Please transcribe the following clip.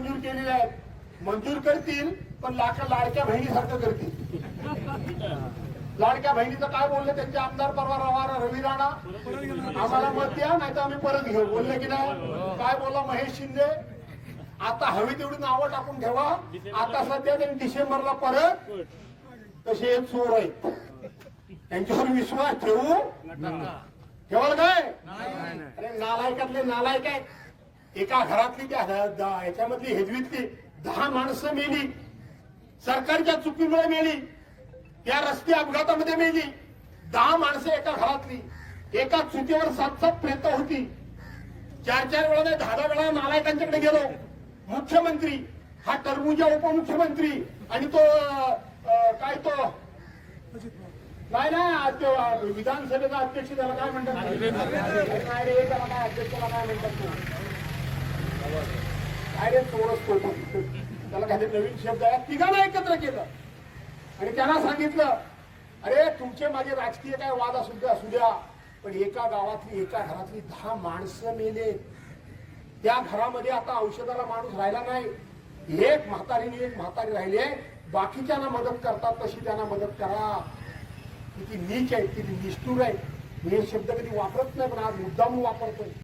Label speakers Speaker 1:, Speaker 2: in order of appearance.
Speaker 1: मंजूर केलेल्या आहेत मंजूर करतील पण लाखा लाडक्या बहिणीसारखं करतील. लाडक्या बहिणीचं काय बोलले त्यांचे आमदार परवा रवा रवी राणा? आम्हाला मत द्या नाही तर आम्ही परत घेऊ. बोलले की नाही? काय बोलला महेश शिंदे? आता हवी तेवढी नावं टाकून ठेवा. आता सध्या त्यांनी डिसेंबरला परत तसे एक चोर आहेत. त्यांच्यावर विश्वास ठेवू? ठेवाल काय? अरे नालायकातले नालायक आहेत. एका घरातली त्या याच्यामधली हेदवीतली दहा माणसं मेली. सरकारच्या चुकीमुळे मेली. त्या रस्ते अपघातामध्ये मेली. दहा माणसं एका घरातली. एका चुकीवर सात सात प्रेत होती. चार चार वेळा दहा दहा वेळा नालायकांच्याकडे गेलो. मुख्यमंत्री. हा टरबूजा उपमुख्यमंत्री. आणि तो काय तो? नाही अं, विधानसभेचा अध्यक्ष त्याला काय म्हणतात? त्याला काय अध्यक्षाला काय म्हणतात? काय रे चोरस तो त्याला काहीतरी नवीन शब्द आहे. तिघांना एकत्र केलं. आणि त्यांना सांगितलं अरे तुमचे माझे राजकीय काय वाद असू द्या असू द्या पण एका गावातली एका घरातली दहा माणसं मेले. त्या घरामध्ये आता औषधाला माणूस राहिला नाही. एक म्हातारीने एक म्हातारी राहिले. बाकीच्यांना मदत करतात तशी त्यांना मदत करा. किती नीच आहे किती निष्ठूर आहे. हे शब्द कधी वापरत नाही पण आज मुद्दामून वापरतोय.